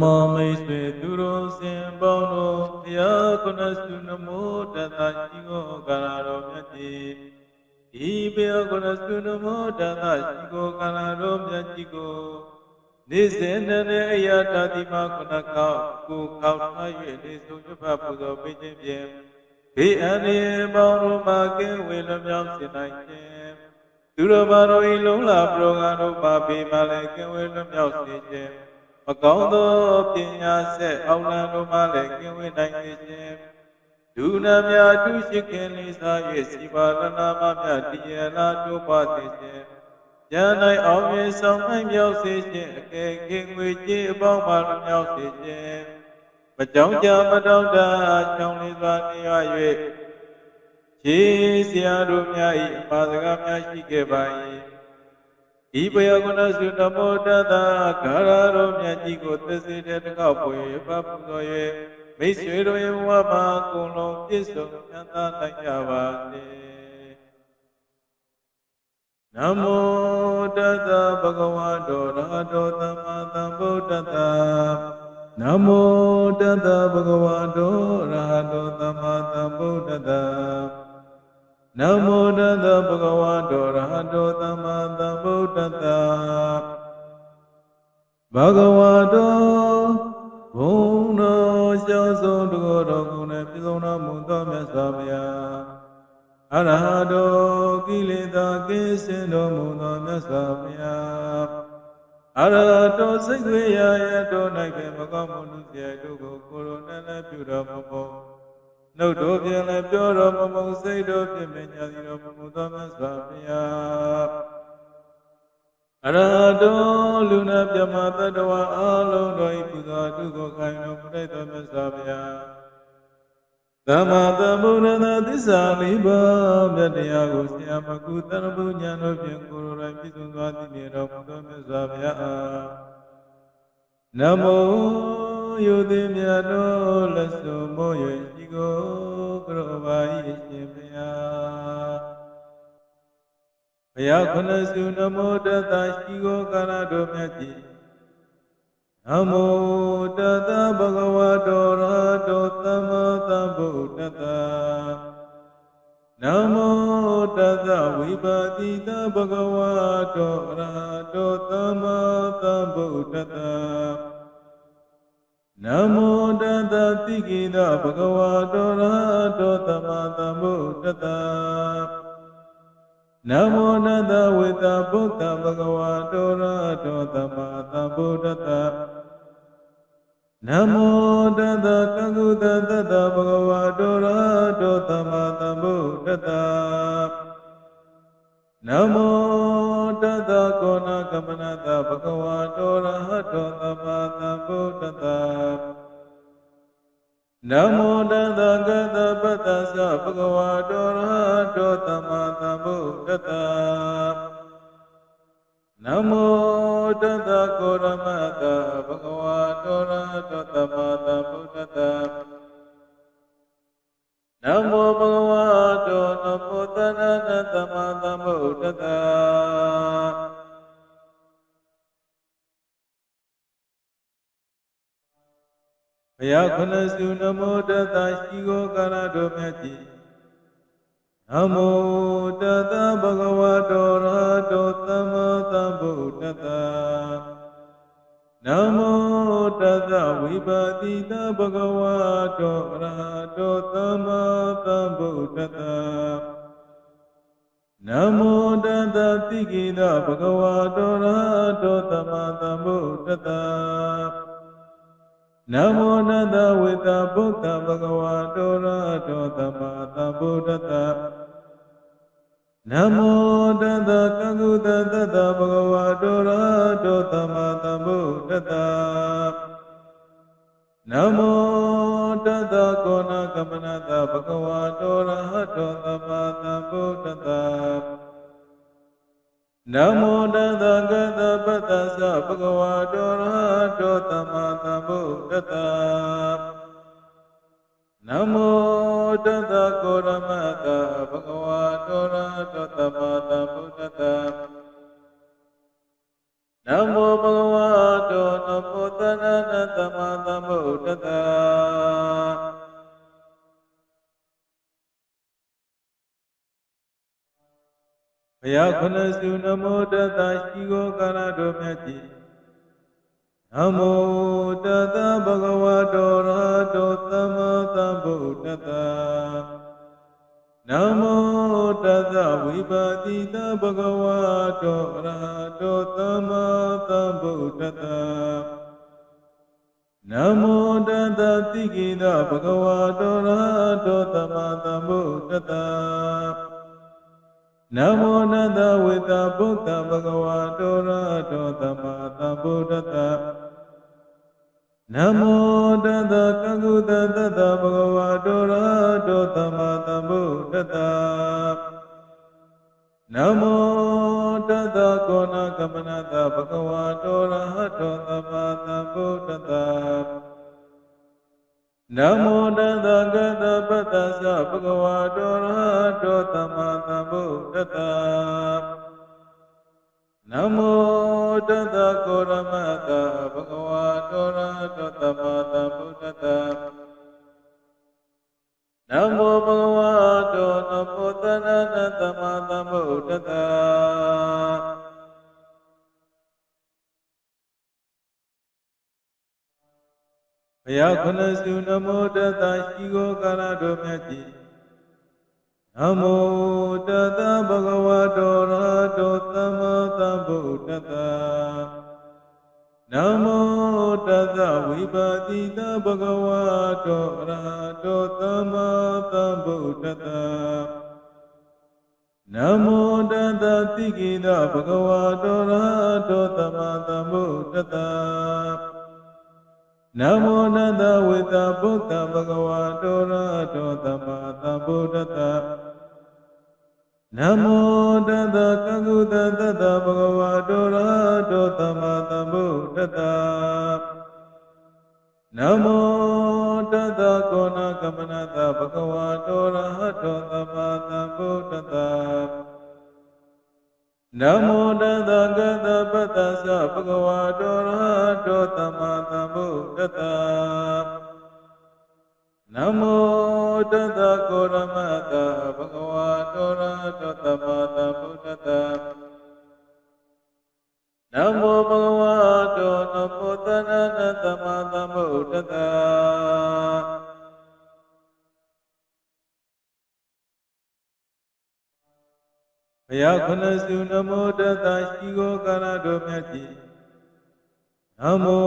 မောမိတ်ဆွေသူတို့စင်ပေါင်းတို့ဘုရားကုဏစုနမောတတရှိကိုကာရတော်မြတ်ကြီးဤဘုရားကုဏစုနမောတတရှိကိုကာရတော်မြတ်ကြီးကိုနေစဉ်နဲ့အရာတတိမခုနကောက်ကိုကောက်ထား၍နေဆုံးရွတ်ဖတ်ပူဇော်ပေးခြင်းဖြင့်ဘေးအန္တရာယ်ပေါင်းတို့မှာကင်းဝေလွန်မြောက်စေနိုင်ခြင်းသူတော်ဘာတော်ဤလုံးလာပရောဂံတို့မှာဘေးမှလည်းကင်းဝေလွန်မြောက်စေခြင်း မကောင်းသောပညာဆက်အောင်လံတို့မှလည်းကင်းဝေနိုင်စေခြင်းဒုနာမြတ်သူရှိခင်လေးစား၍စီပါလနာမမြတ်တည်ရလာတို့ပါစေခြင်းဉာဏ်၌အောင်မြင်ဆောင်နိုင်မြောက်စေခြင်းအကယ်ခင်ငွေကြေးအပေါင်းပါလွန်မြောက်စေခြင်းမကြောင်ကြမတောင့်တချောင်းလေးစွာနေရ၍ခြေဆရာတို့များ၏အပါစကားများရှိခဲ့ပါ၏ ဤဘယကုဏစုနမောတတဂါရတော်မြတ်ကြီးကိုသစ္စေတဲ့တကောက်ပွေပပူဇော်၍မိတ်ဆွေတို့ရဲ့ဘဝမှာအကုန်လုံးပြည့်စုံချမ်းသာနိုင်ကြပါစေနမောတတဗုဒ္ဓဝါတောရဟတောသမ္မာသမ္ဗုဒ္ဓတ္တနမောတတဗုဒ္ဓဝါတောရဟတောသမ္မာသမ္ဗုဒ္ဓတ္တ နမောတတဗုဒ္ဓဝါတောရဟတောသမ္မာသမ္ဗုဒ္ဓတ္တဘဂဝါတောဘုံတော်ရှောင်းဆုံးတကောတော်ကိုယ်နဲ့ပြည့်စုံတော်မူသောမြတ်စွာဘုရားအရဟတောကိလေသာကင်းစင်တော်မူသောမြတ်စွာဘုရားအရဟတောစိတ်သွေးရာရတော၌ပင်မကောင်းမှုလူစီတို့ကိုကိုယ်တော်နဲ့လည်းပြုတော်မူဖို့ နှုတ်တို့ဖြင့်လည်းပြောတော်မမုံစိတ်တို့ဖြင့်ပင်ညာစီတော်မမူသောမြတ်စွာဘုရားအရဟတောလူနာပြမတတ္တဝအလုံးတို့ဤပူဇော်တုကိုခိုင်တော်မူတဲ့သောမြတ်စွာဘုရားသမ္မာသမ္ဗုဒ္ဓနာသစ္စာလေးပါးမြတ်တရားကိုဆရာမကုသရပုညာတို့ဖြင့်ကိုယ်တော်တိုင်ပြည့်စုံသွားသိမြင်တော်မူသောမြတ်စွာဘုရားအားနမော ယုတိမြတ်တော်လက်စုံမို့၍ရှိကိုကရောပါ၏ရှင်ဘုရားဘုရားခုနစုနမောတတရှိကိုကာရတော်မြတ်ကြီးနမောတတဗုဒ္ဓဝါတောရဟတောသမ္မာသမ္ဗုဒ္ဓတ္တနမောတတဝိပါတိတဗုဒ္ဓဝါတောရဟတောသမ္မာသမ္ဗုဒ္ဓတ္တ နမောတတတိကိတဗုဒ္ဓဝါတောရဟတောသမ္မာသမ္ဗုဒ္ဓတ္တနမောနတဝေတဗုဒ္ဓဘဂဝါတောရတောသမ္မာသမ္ဗုဒ္ဓတ္တနမောတတကကုတတတဘဂဝါတောရတောသမ္မာသမ္ဗုဒ္ဓတ္တနမော တတကောဏကမနတဘဂဝါတောရတောသမ္မာသမ္ဗုဒ္ဓတ္တနမောတတကတပတ္တသဘဂဝါတောရတောသမ္မာသမ္ဗုဒ္ဓတ္တနမောတတကောရမတဘဂဝါတောရတောသမ္မာသမ္ဗုဒ္ဓတ္တ နမောဘဂဝါတောနမောတဏ္ဍသမ္မာသမ္ဗုဒ္ဓတ္တဘုရားခုနစုနမောတတရှိကိုကာရတော်မြတ်ကြီးနမောတတဗုဒ္ဓဝါတောရတောသမ္မာသမ္ဗုဒ္ဓတ္တ နမောတတဝိပါတိတဗုဒ္ဓဝါတောရတောသမ္မာသမ္ဗုဒ္ဓတ္တနမောတတတိကိတဗုဒ္ဓဝါတောရတောသမ္မာသမ္ဗုဒ္ဓတ္တနမောနတဝေတဗုဒ္ဓဘဂဝါတောရတောသမ္မာသမ္ဗုဒ္ဓတ္တ နမောတတကကုတတတဘဂဝါတောရတောသမ္မာသမ္ဗုဒ္ဓတ္တနမောတတကောဏကမနတဘဂဝါတောရတောသမ္မာသမ္ဗုဒ္ဓတ္တနမောတတကတပတ္တသဘဂဝါတောရဟတောသမ္မာသမ္ဗုဒ္ဓတ္တ နမောတတကောရမတဘဂဝါတောရဟတောသမ္မာသမ္ဗုဒ္ဓတ္တနနမောဘဂဝတောနမောတဏ္ဍနသမ္မာသမ္ဗုဒ္ဓတ္တဘုရားခုနစုနမောတတ္တရှိကိုကာရတော်မြတ်ကြီး နမောတတ္တဘဂဝတောရဟတောသမ္မာသမ္ဗုဒ္ဓတ္တနမောတတ္တဝိပါတိတဘဂဝတောအရဟတောသမ္မာသမ္ဗုဒ္ဓတ္တနမောတတ္တတိကိတဘဂဝတောအရဟတောသမ္မာသမ္ဗုဒ္ဓတ္တ နမောနတဝေတဗုဒ္ဓဘဂဝတောရဟတောသမ္မာသမ္ဗုဒ္ဓတ္တနမောတတကကုတတတဘဂဝတောရတောသမ္မာသမ္ဗုဒ္ဓတ္တနမောတတကောဏကမနတဘဂဝတောရတောသမ္မာသမ္ဗုဒ္ဓတ္တ နမောတတကတပတ္တသဘဂဝတောရတောသမ္မာသမ္ဗုဒ္ဓတ္တနမောတတကောရမတဘဂဝါတောရတောသမ္မာသမ္ဗုဒ္ဓတ္တနမောဘဂဝါတောနမောတဏ္ဍသမ္မာသမ္ဗုဒ္ဓတ္ဘုရားခုနစုနမောတတ္တရှိကိုကာရတော်မြတ်ကြီးနမောတတဗုဒ္ဓဝါတောရတောသမ္မာသမ္ဗုဒ္ဓတ္တနမောတတဝိပါတိတဗုဒ္ဓဝါတောရတောသမ္မာသမ္ဗုဒ္ဓတ္တနမောတတတိကိတဗုဒ္ဓဝါတောရတောသမ္မာသမ္ဗုဒ္ဓတ္တ နမောနတဝေတဗုဒ္ဓဘဂဝါတောရတောသမ္မာသမ္ဗုဒ္ဓတ္တနမောတတကကုတတတဘဂဝါတောရတောသမ္မာသမ္ဗုဒ္ဓတ္တနမောတတကောဏကမနတဘဂဝါတောရတောသမ္မာသမ္ဗုဒ္ဓတ္တ နမောတတကတပတ္တသဘဂဝါတောရတောသမ္မာသမ္ဗုဒ္ဓတ္တနမောတတကောရမတဘဂဝါတောရတောသမ္မာသမ္ဗုဒ္ဓတ္တနမောဘဂဝါတောနမောတဏ္ဍသမ္မာသမ္ဗုဒ္ဓတ္ဘုရားခုနစုနမောတတ္တရှိကိုကာရတော်မြတ်ကြီးနမော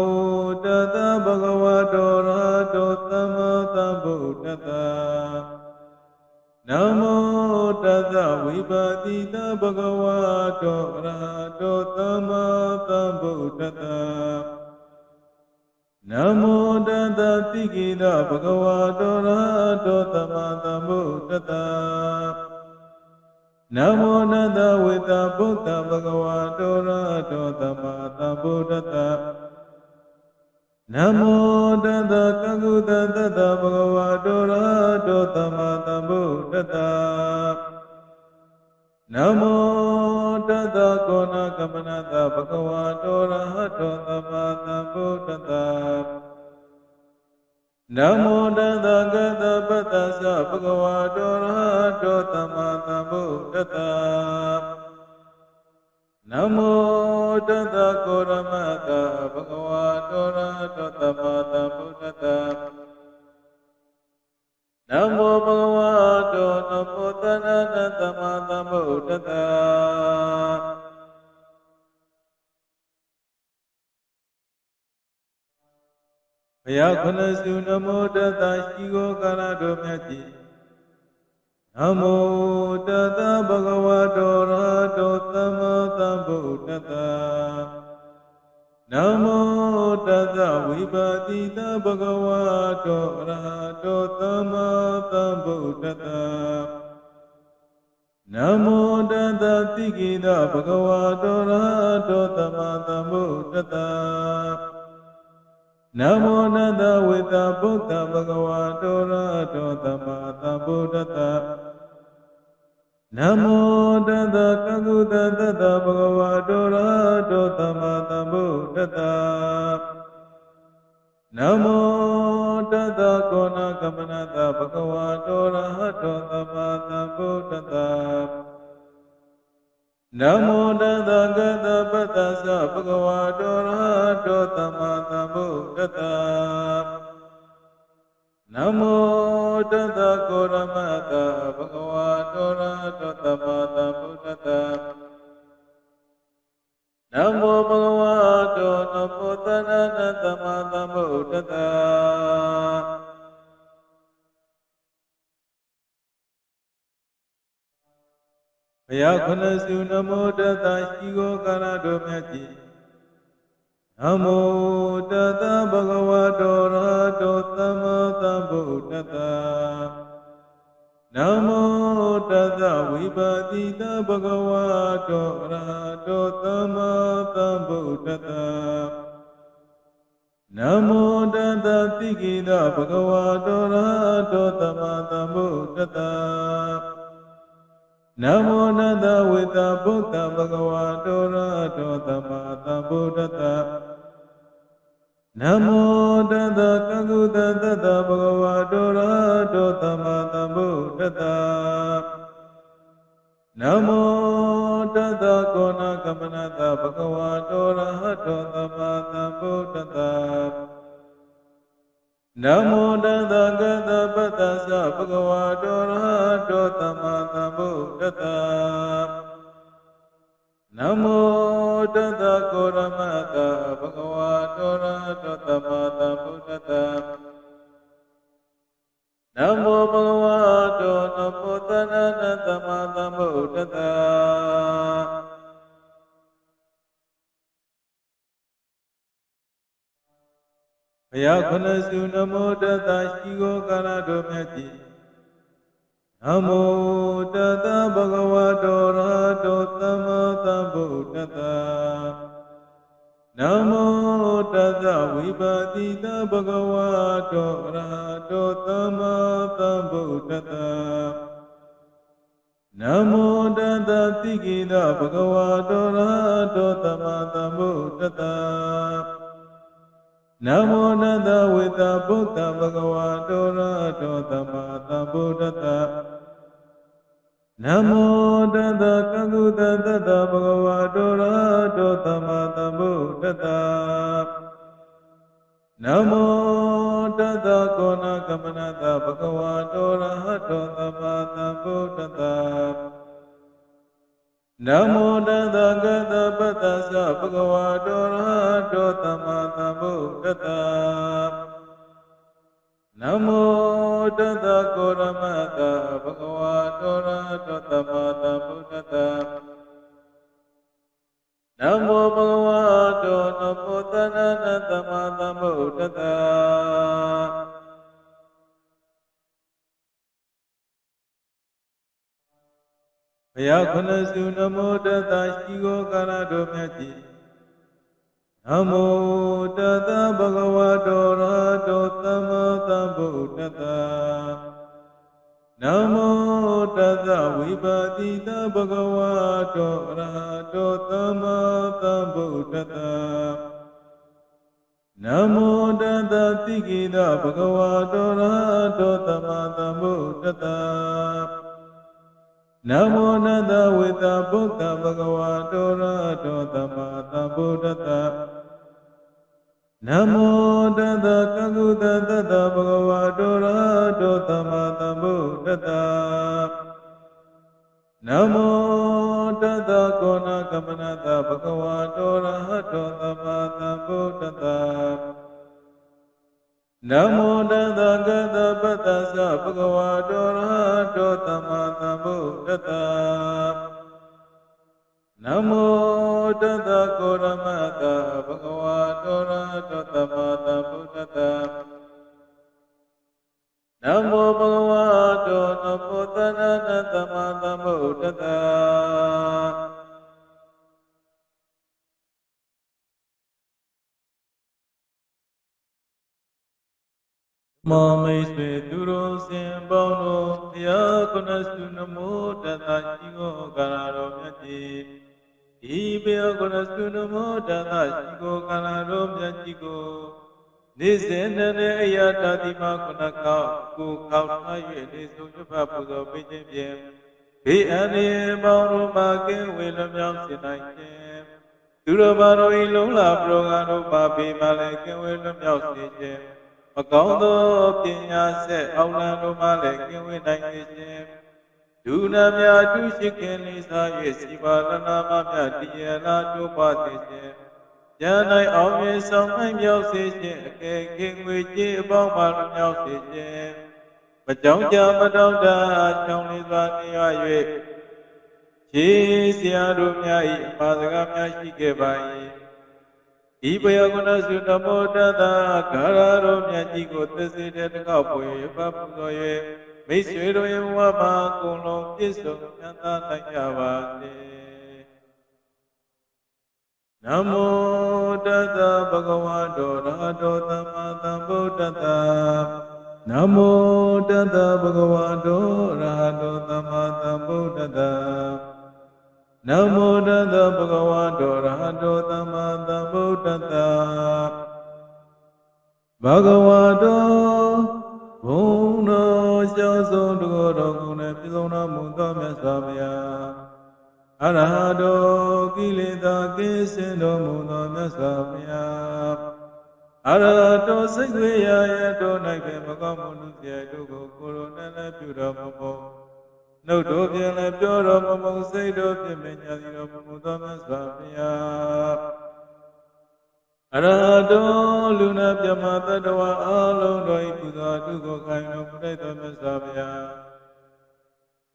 တတဗုဒ္ဓဝါတောရတောသမ္မာသမ္ဗုဒ္ဓတ္တနမောတတဝိပါတိတဗုဒ္ဓဝါတောရတောသမ္မာသမ္ဗုဒ္ဓတ္တနမောတတတိကိတဗုဒ္ဓဝါတောရတောသမ္မာသမ္ဗုဒ္ဓတ္တ နမောနတဝေတဗုဒ္ဓဘဂဝါတောရတောသမ္မာသမ္ဗုဒ္ဓတ္တနမောတတကကုတတတဘဂဝါတောရတောသမ္မာသမ္ဗုဒ္ဓတ္တနမောတတကောဏကမနတဘဂဝါတောရတောသမ္မာသမ္ဗုဒ္ဓတ္တ နမောတတကတပတ္တသဘဂဝါတောရတောသမ္မာသမ္ဗုဒ္ဓတ္တနမောတတကောရမတဘဂဝါတောရတောသမ္မာသမ္ဗုဒ္ဓတ္တနမောဘဂဝါတောနမောတဏ္ဍသမ္မာသမ္ဗုဒ္ဓတ္ဘုရားခုနစုနမောတတ္တရှိကိုကာရတော်မြတ်ကြီးနမောတတဗုဒ္ဓဝါတောရတောသမ္မာသမ္ဗုဒ္ဓတ္တနမောတတဝိပါတိတဗုဒ္ဓဝါတောရတောသမ္မာသမ္ဗုဒ္ဓတ္တနမောတတတိကိတဗုဒ္ဓဝါတောရတောသမ္မာသမ္ဗုဒ္ဓတ္တ နမောနတဝေတဗုဒ္ဓဘဂဝါတောရတောသမ္မာသမ္ဗုဒ္ဓတ္တနနမောတတကကုတတတဘဂဝါတောရတောသမ္မာသမ္ဗုဒ္ဓတနမောတတကောဏကမနတဘဂဝါတောရတောသမ္မာသမ္ဗုဒ္ဓတ နမောတတကတပတ္တသဘဂဝါတောရတောသမ္မာသမ္ဗုဒ္ဓတနမောတတကောရမတဘဂဝါတောရတောသမ္မာသမ္ဗုဒ္ဓတနမောဘဂဝါတောနမောတဏနသမ္မာသမ္ဗုဒ္ဓ တဘုရားခုနစုနမောတတရှိကိုကာရတော်မြတ်ကြီးနမောတတဗုဒ္ဓဝါတောရတောသမ္မာသမ္ဗုဒ္ဓတနမောတတဝိပါတိတဗုဒ္ဓဝါတောရတောသမ္မာသမ္ဗုဒ္ဓတနမောတတတိကိတဗုဒ္ဓဝါတောရတောသမ္မာသမ္ဗုဒ္ဓတ နမောနတဝေတဗုဒ္ဓဘဂဝါတောရတောသမ္မာသမ္ဗုဒ္ဓတနမောတတကကုတတတဘဂဝါတောရတောသမ္မာသမ္ဗုဒ္ဓတနမောတတကောဏကမနတဘဂဝါတောရတောသမ္မာသမ္ဗုဒ္ဓတ နမောတတကတပတ္တသဘဂဝါတောရတောသမ္မာသမ္ဗုဒ္ဓတနမောတတကောရမတဘဂဝါတောရတောသမ္မာသမ္ဗုဒ္ဓတနမောဘဂဝါတောနမောတဏနသမ္မာသမ္ဗုဒ္ဓတ ဘုရားခုနစုနမောတတရှိကိုကာရတော်မြတ်ကြီးနမောတတဗုဒ္ဓဝါတောရတောသမ္မာသမ္ဗုဒ္ဓတနမောတတဝိပါတိတဗုဒ္ဓဝါတောရတောသမ္မာသမ္ဗုဒ္ဓတနမောတတတိကိတဗုဒ္ဓဝါတောရတောသမ္မာသမ္ဗုဒ္ဓတ နမောနတဝေတဗုဒ္ဓဘဂဝါတောရတောသမ္မာသမ္ဗုဒ္ဓတနမောတတကကုတတတဘဂဝါတောရတောသမ္မာသမ္ဗုဒ္ဓတနမောတတကောဏကမနတဘဂဝါတောရတောသမ္မာသမ္ဗုဒ္ဓတနမောတတကတပတ္တသ ဘဂဝါတောရတောသမ္မာသမ္ဗုဒ္ဓတနမောတတကောရမတဘဂဝါတောရတောသမ္မာသမ္ဗုဒ္ဓတနမောဘဂဝါတောနမောတဏနသမ္မာသမ္ဗုဒ္ဓတ ဘုရားခုနစုနမောတတရှိကိုကာရတော်မြတ်ကြီးနမောတတဗုဒ္ဓဝါတောရတောသမ္မာသမ္ဗုဒ္ဓတနမောတတဝိပါတိတဗုဒ္ဓဝါတောရတောသမ္မာသမ္ဗုဒ္ဓတနမောတတတိကိတဗုဒ္ဓဝါတောရတောသမ္မာသမ္ဗုဒ္ဓတ နမောနတဝေတဗုဒ္ဓဘဂဝါတောရတောသမ္မာသမ္ဗုဒ္ဓတနမောတတကကုတတတဘဂဝါတောရတောသမ္မာသမ္ဗုဒ္ဓတနမောတတကောဏကမနတဘဂဝါတောရတောသမ္မာသမ္ဗုဒ္ဓတ နမောတတကတပတ္တသဘဂဝါတောရတောသမ္မာသမ္ဗုဒ္ဓတနမောတတကောရမတဘဂဝါတောရတောသမ္မာသမ္ဗုဒ္ဓတနမောဘဂဝါတောနမောတဏနသမ္မာသမ္ဗုဒ္ဓ မောမိတ်ဆွေသူတို့စင်ပေါင်းတို့ဘုရားကုဏစုနမောတတရှိကိုကာရတော်မြတ်ကြီးဤဘုရားကုဏစုနမောတတရှိကိုကာရတော်မြတ်ကြီးကိုနေစဉ်နဲ့အရာတတိမခုနကောက်ကိုကောက်ထား၍နေဆုံးရွတ်ဖတ်ပူဇော်ပေးခြင်းဖြင့်ဘေးအန္တရာယ်ပေါင်းတို့မှာကင်းဝေလွန်မြောက်စေနိုင်ခြင်းသူတော်ဘာတော်ဤလုံးလာပရောဂါတို့ပါပေမှလည်းကင်းဝေလွန်မြောက်စေခြင်း မကောင်းသောပညာဆက်အောင်လံတို့မှလည်းကင်းဝေနိုင်စေခြင်းဒုနာမြတ်သူရှိခင်လေးစား၍စီပါလနာမမြတ်တည်ရလာတို့ပါစေခြင်းဉာဏ်၌အောင်မြင်ဆောင်နိုင်မြောက်စေခြင်းအကယ်ခင်ငွေကြေးအပေါင်းပါလွန်မြောက်စေခြင်းမကြောင်ကြမတောင့်တချောင်းလေးစွာနေရ၍ခြေဆရာတို့များ၏အပါစကားများရှိခဲ့ပါ၏ ဤဘယကုဏစုတမောတတဂါရတော်မြတ်ကြီးကိုသစ္စေတဲ့တကောက်ပွေပပူဇော်၍မိတ်ဆွေတို့ရဲ့ဘဝမှာအကုန်လုံးပြည့်စုံချမ်းသာနိုင်ကြပါစေနမောတတဗုဒ္ဓဝါတောရဟတောသမ္မာသမ္ဗုဒ္ဓတ္တနမောတတဗုဒ္ဓဝါတောရဟတောသမ္မာသမ္ဗုဒ္ဓတ္တ နမောတတဗုဒ္ဓဝါတောရဟတောသမ္မာသမ္ဗုဒ္ဓတ္တဘဂဝါတောဘုံတော်ရှောဆုံးတကောတော်ကိုယ်နဲ့ပြည့်စုံတော်မူသောမြတ်စွာဘုရားအရဟတောကိလေသာကင်းစင်တော်မူသောမြတ်စွာဘုရားအရဟတောစိတ်ဝေရရတော်၌ပင်မကောင်းမှုလူပြေတို့ကိုကိုယ်တော်နဲ့လည်းပြုတော်မူဖို့ နှုတ်တော်ပြန်လည်းပြောတော်မမုံစိတ်တော်ပြင်မြညာစီတော်မမူသောမြတ်စွာဘုရားအရဟတောလူနာပြမတတ္တဝအလုံးတော်ဤပူဇော်တုကိုခိုင်တော်မူတဲ့သောမြတ်စွာဘုရား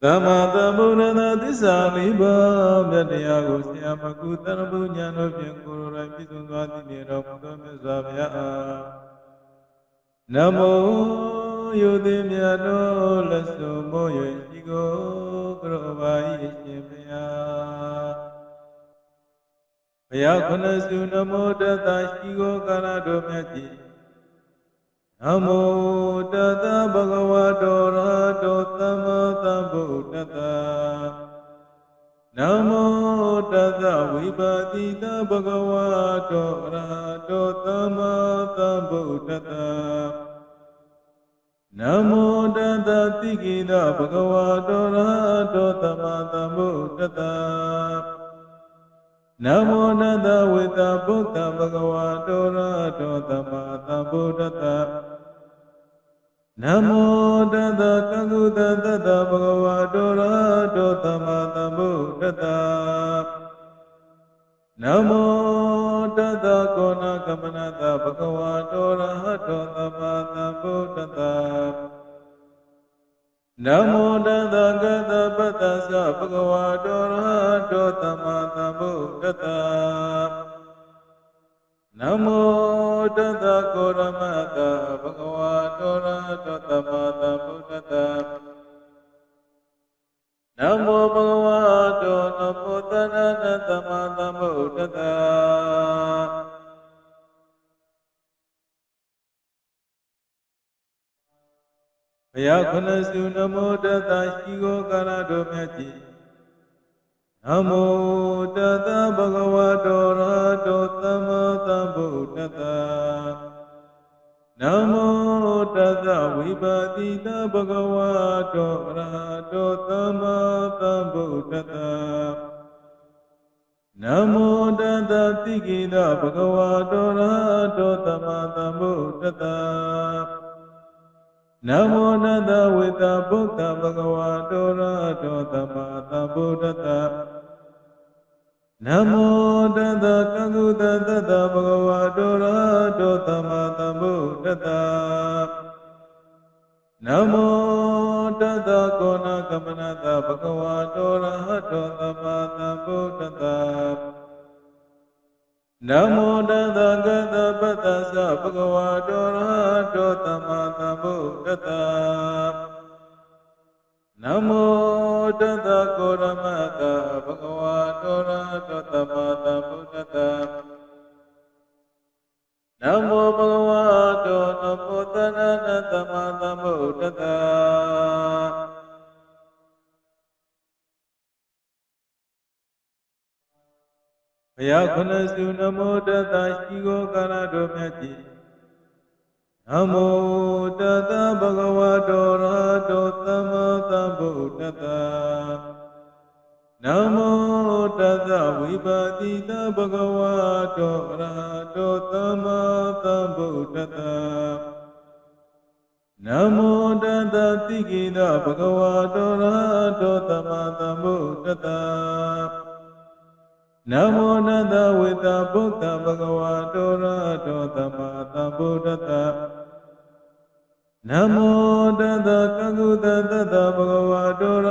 သမ္မာသမ္ဗုဒ္ဓနာသစ္စာလေးပါးမြတ်တရားကိုဆရာမကုသရပုညာတို့ဖြင့်ကိုယ်တော်တိုင်ပြည့်စုံသွားသည်မြေတော်မူသောမြတ်စွာဘုရားနမောယုတိမြတ်တော်လက်စုံမိုး၍ရှိ ကိုကရောပါ၏ရှင်ဘုရားဘုရားခုနစုနမောတတရှိကိုကာရတော်မြတ်ကြီးနမောတတဗုဒ္ဓဝါတောရဟတောသမ္မာသမ္ဗုဒ္ဓတ္တနမောတတဝိပါတိတဗုဒ္ဓဝါတောရဟတောသမ္မာသမ္ဗုဒ္ဓတ္တ နမောတတတိကိတဗုဒ္ဓဝါတောရဟတောသမ္မာသမ္ဗုဒ္ဓတ္တနမောနတဝေတဗုဒ္ဓဘဂဝါတောရတောသမ္မာသမ္ဗုဒ္ဓတ္တနမောတတကကုတတတဘဂဝါတောရတောသမ္မာသမ္ဗုဒ္ဓတ္တနမော တတကောဏကမနတဘဂဝါတောရတောသမ္မာသမ္ဗုဒ္ဓတ္တနမောတတကတပတ္တသဘဂဝါတောရဟတောသမ္မာသမ္ဗုဒ္ဓတ္တနမောတတကောရမတဘဂဝါတောရဟတောသမ္မာသမ္ဗုဒ္ဓတ္တ နမောဘဂဝါတောနမောတဏနသမ္မာသမ္ဗုဒ္ဓတ္တဘုရားခုနစုနမောတတရှိကိုကာရတော်မြတ်ကြီးနမောတတဗုဒ္ဓဝါတောရတောသမ္မာသမ္ဗုဒ္ဓတ္တ နမောတတဝိပါတိတဗုဒ္ဓဝါတောရတောသမ္မာသမ္ဗုဒ္ဓတ္တနမောတတတိကိတဗုဒ္ဓဝါတောရတောသမ္မာသမ္ဗုဒ္ဓတ္တနမောနတဝေတဗုဒ္ဓဘဂဝါတောရတောသမ္မာသမ္ဗုဒ္ဓတ္တ နမောတတကကုတတတဘဂဝါတောရတောသမ္မာသမ္ဗုဒ္ဓတ္တနမောတတကောဏကမနတဘဂဝါတောရတောသမ္မာသမ္ဗုဒ္ဓတ္တနမောတတကတပတ္တသဘဂဝါတောရဟတောသမ္မာသမ္ဗုဒ္ဓတ္တ နမောတတကောရမတဘဂဝါတောရဟတောသမ္မာသမ္ဗုဒ္ဓတ္တနမောဘဂဝါတတောနမောတဏနသမသမုဒ္ဒတဘုရားခုနစုနမောတတရှိကိုကာရတော်မြတ်ကြီး နမောတတဗုဒ္ဓဝါတောရဟတောသမ္မာသမ္ဗုဒ္ဓတ္တနမောတတဝိပါတိတဗုဒ္ဓဝါတောရဟတောသမ္မာသမ္ဗုဒ္ဓတ္တနမောတတတိကိတဗုဒ္ဓဝါတောရဟတောသမ္မာသမ္ဗုဒ္ဓတ္တနမောနတဝေတဗုဒ္ဓဘဂဝါတောရတောသမ္မာသမ္ဗုဒ္ဓတ္တ နမောတတကကုတတတဘဂဝါတောရ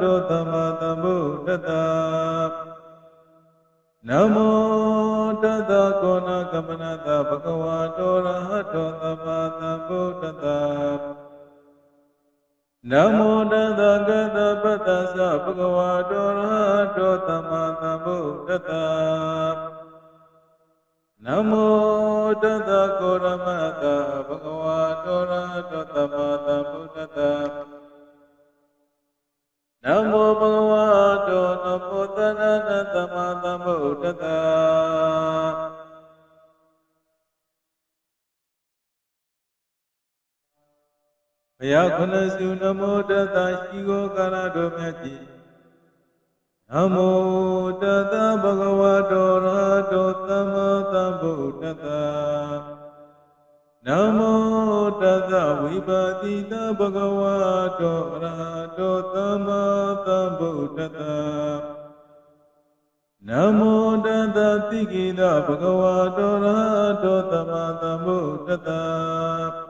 တောသမ္မာသမ္ဗုဒ္ဓတ္တနမောတတကောဏကမနတဘဂဝါတောရတောသမ္မာသမ္ဗုဒ္ဓတ္တနမောတတကတပတ္တသဘဂဝါတောရတောသမ္မာသမ္ဗုဒ္ဓတ္တ နမောတတကောရမတဘဂဝါတောရတောသမ္မာသမ္ဗုဒ္ဓတ္တနမောဘဂဝါတောနမောတဏနသမ္မာသမ္ဗုဒ္ဓတ္တဘုရားခုနစုနမောတတရှိကိုကာရတော်မြတ်ကြီး နမောတတဗုဒ္ဓဝါတောရတောသမ္မာသမ္ဗုဒ္ဓတ္တနမောတတဝိပါတိတဗုဒ္ဓဝါတောရတောသမ္မာသမ္ဗုဒ္ဓတ္တနမောတတတိကိတဗုဒ္ဓဝါတောရတောသမ္မာသမ္ဗုဒ္ဓတ္တ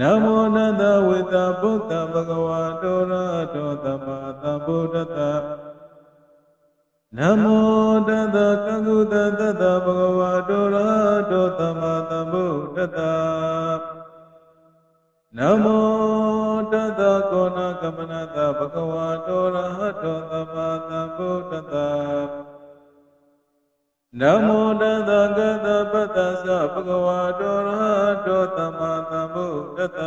နမောနတဝေတဗုဒ္ဓဘဂဝါတောရတောသမ္မာသမ္ဗုဒ္ဓတ္တနမောတတကကုတတတဘဂဝါတောရတောသမ္မာသမ္ဗုဒ္ဓတ္တနမောတတကောဏကမနတဘဂဝါတောရတောသမ္မာသမ္ဗုဒ္ဓတ္တ နမောတတကတပတ္တသဘဂဝါတောရဟတောသမ္မာသမ္ဗုဒ္ဓတ္တ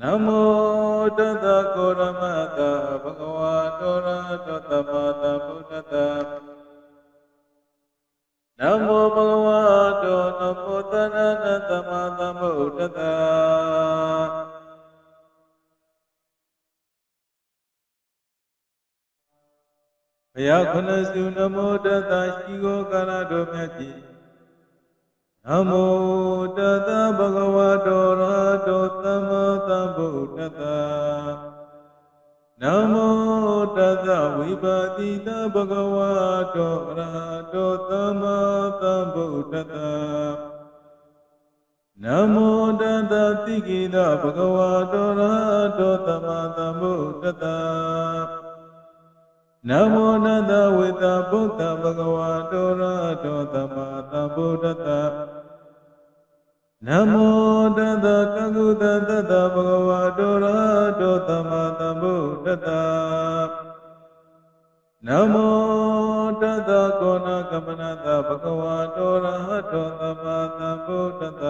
နမောတတကောရမတဘဂဝါတောရဟတောသမ္မာသမ္ဗုဒ္ဓတ္တနမောဘဂဝါတောနမောတဏနသမ္မာသမ္ဗုဒ္ဓ တ္တဘုရားခုနစုနမောတတရှိကိုကာရတော်မြတ်ကြီးနမောတတဗုဒ္ဓဝါတောရတောသမ္မာသမ္ဗုဒ္ဓတ္တနမောတတဝိပါတိတဗုဒ္ဓဝါတောရတောသမ္မာသမ္ဗုဒ္ဓတ္တနမောတတတိကိတဗုဒ္ဓဝါတောရတောသမ္မာသမ္ဗုဒ္ဓတ္တ နမောနတဝေတဗုဒ္ဓဘဂဝါတောရတောသမ္မာသမ္ဗုဒ္ဓတ္တနမောတတကကုတတတဘဂဝါတောရတောသမ္မာသမ္ဗုဒ္ဓတ္တနမောတတကောဏကမနတဘဂဝါတောရတောသမ္မာသမ္ဗုဒ္ဓတ္တ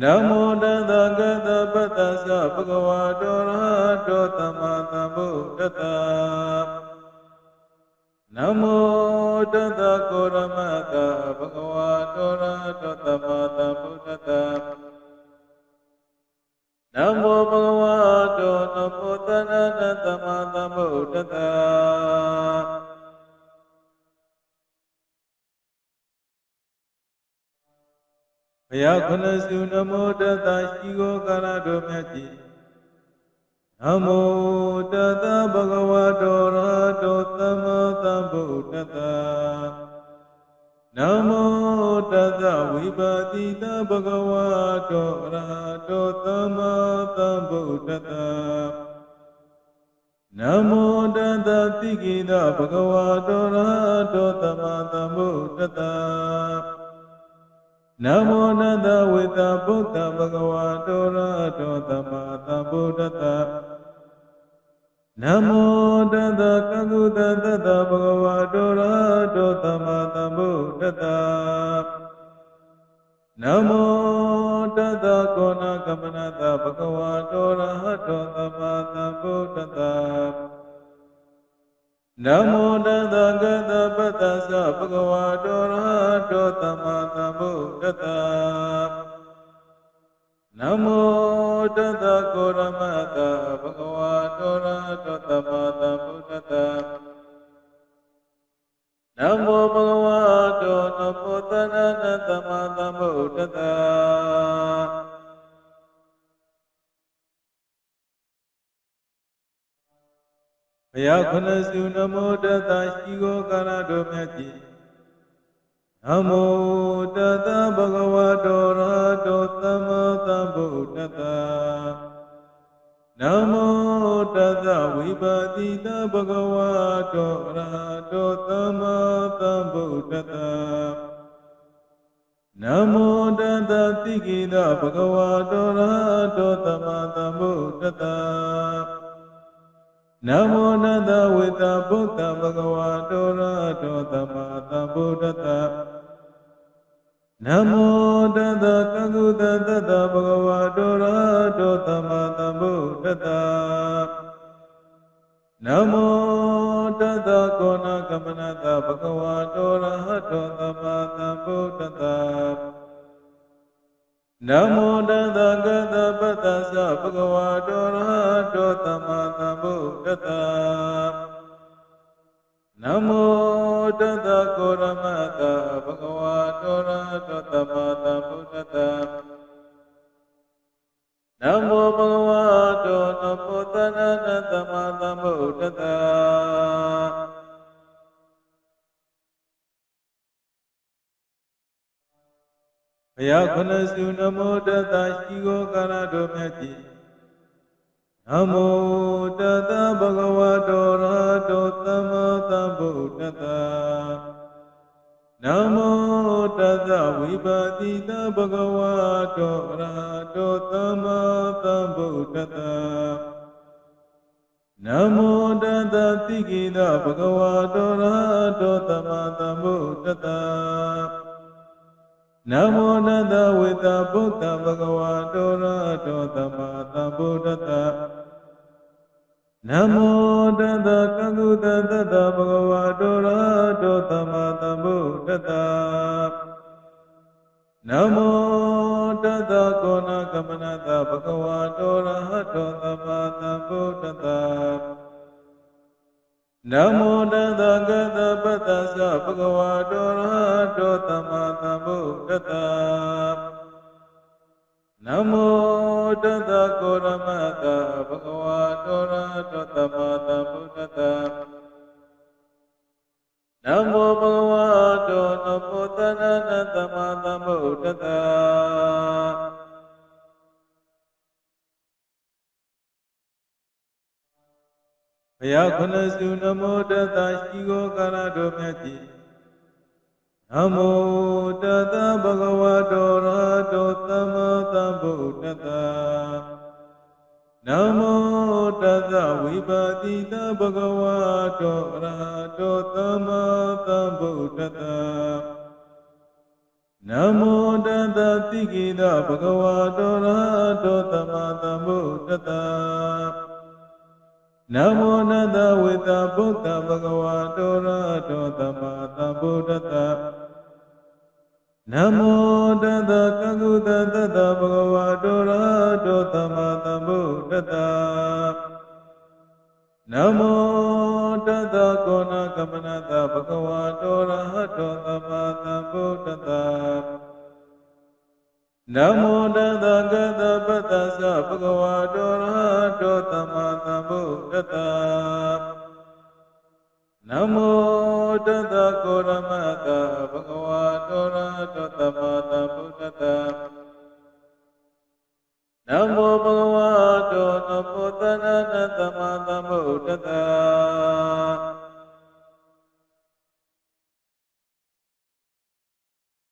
နမောတတကတပတ္တသဘဂဝါတောရဟတောသမ္မာသမ္ဗုဒ္ဓတ္တနမောတတကောရမတဘဂဝါတောရဟတောသမ္မာသမ္ဗုဒ္ဓတ္တနမောဘဂဝါတောနမောတဏနသမ္မာသမ္ဗုဒ္ဓတ္ဘုရားခုနစုနမောတတရှိကိုကာရတော်မြတ်ကြီးနမောတတဗုဒ္ဓဝါတောရတောသမ္မာသမ္ဗုဒ္ဓတ္တနမောတတဝိပါတိတဗုဒ္ဓဝါတောရတောသမ္မာသမ္ဗုဒ္ဓတ္တနမောတတတိကိတဗုဒ္ဓဝါတောရတောသမ္မာသမ္ဗုဒ္ဓတ္တ နမောနတဝေတဗုဒ္ဓဘဂဝါတောရတောသမ္မာသမ္ဗုဒ္ဓတ္တနနမောတတကကုတတတဘဂဝါတောရတောသမ္မာသမ္ဗုဒ္ဓတနမောတတကောဏကမနတဘဂဝါတောရတောသမ္မာသမ္ဗုဒ္ဓတ နမောတတကတပတ္တသဘဂဝါတောရတောသမ္မာသမ္ဗုဒ္ဓတနမောတတကိုရမတဘဂဝါတောရတောတမတဗုဒ္ဓတနမောဘဂဝါတောနမောတရဏသမတဗုဒ္ဓတ ဘုရားခုနစုနမောတတရှိကိုကာရတို့မြတ်ကြီးနမောတတဗုဒ္ဓဝါတောရတောသမ္မာသမ္ဗုဒ္ဓတ္တနမောတတဝိပါတိတဗုဒ္ဓဝါတောရတောသမ္မာသမ္ဗုဒ္ဓတ္တနမောတတတိကိတဗုဒ္ဓဝါတောရတောသမ္မာသမ္ဗုဒ္ဓတ္တ နမောနတဝေတဗုဒ္ဓဘဂဝါတောရတောသမ္မာသမ္ဗုဒ္ဓတ္တနမောတတကကုတတတဘဂဝါတောရတောသမ္မာသမ္ဗုဒ္ဓတ္တနမောတတကောဏကမနတဘဂဝါတောရတောသမ္မာသမ္ဗုဒ္ဓတ္တ နမောတတကတပတ္တသဘဂဝါတောရဟတောသမ္မာသမ္ဗုဒ္ဓတ္တနမောတတကိုရမတဘဂဝါတောရဟတောသမ္မာသမ္ဗုဒ္ဓတ္တနမောဘဂဝါတောနမောတရဏသမ္မာသမ္ဗုဒ္ဓတ္ဘုရားခုနစုနမောတတရှိကိုကာရတို့မြတ်ကြီးနမောတတဘဂဝတောရတောသမ္မာသမ္ဗုဒ္ဓတ္တနမောတတဝိပါတိတဘဂဝတောရတောသမ္မာသမ္ဗုဒ္ဓတ္တနမောတတတိကိတဘဂဝတောရတောသမ္မာသမ္ဗုဒ္ဓတ္တ နမောနတဝေတဗုဒ္ဓဘဂဝါတောရတောသမ္မာသမ္ဗုဒ္ဓတ္တနမောတတကကုတတတဘဂဝါတောရတောသမ္မာသမ္ဗုဒ္ဓတ္တနမောတတကောဏကမနတဘဂဝါတောရတောသမ္မာသမ္ဗုဒ္ဓတ္တ နမောတတကတပတ္တသဘဂဝါတောရဟတောသမ္မာသမ္ဗုဒ္ဓတ္တနမောတတကိုရမတဘဂဝါတောရဟတောသမ္မာသမ္ဗုဒ္ဓတ္တနမောဘဂဝါတောနမောတရဏသမ္မာသမ္ဗုဒ္ဓတ္တနမောဘဂဝါတောနမောတရဏသမ္မာသမ္ဗုဒ္ဓတ္ဘဂဝါတောနမောတရဏသမ္မာသမ္ဗုဒ္ဓတ္တနမောဘဂဝါတောနမောတရဏသမ္မာသမ္ဗုဒ္ဓတ္တနမောဘဂဝါတောနမောတရဏသမ္မာသမ္ဗုဒ္ဓတ္တနမောဘဂဝါဘုရားခုနစုနမောတတရှိကိုကာရတို့မြတ်ကြီးနမောတတဘဂဝတောရတောသမ္မာသမ္ဗုဒ္ဓတ္တနမောတတဝိပါတိတဘဂဝတောရတောသမ္မာသမ္ဗုဒ္ဓတ္တနမောတတတိကိတဘဂဝါတောရဟတောသမ္မာသမ္ဗုဒ္ဓတ္တ နမောနတဝေတဗုဒ္ဓဘဂဝါတောရဟတောသမ္မာသမ္ဗုဒ္ဓတ္တနမောတတကကုတတတဘဂဝါတောရဟတောသမ္မာသမ္ဗုဒ္ဓတ္တနမောတတကောဏကမနတဘဂဝါတောရဟတောသမ္မာသမ္ဗုဒ္ဓတ္တ နမောတတကတပတ္တသဘဂဝါတောရဟတောသမ္မာသမ္ဗုဒ္ဓတ္တနမောတတကိုရမတဘဂဝါတောရဟတောသမ္မာသမ္ဗုဒ္ဓတ္တနမောဘဂဝါတောနမောတရဏသမ္မာသမ္ဗုဒ္ဓတ္တ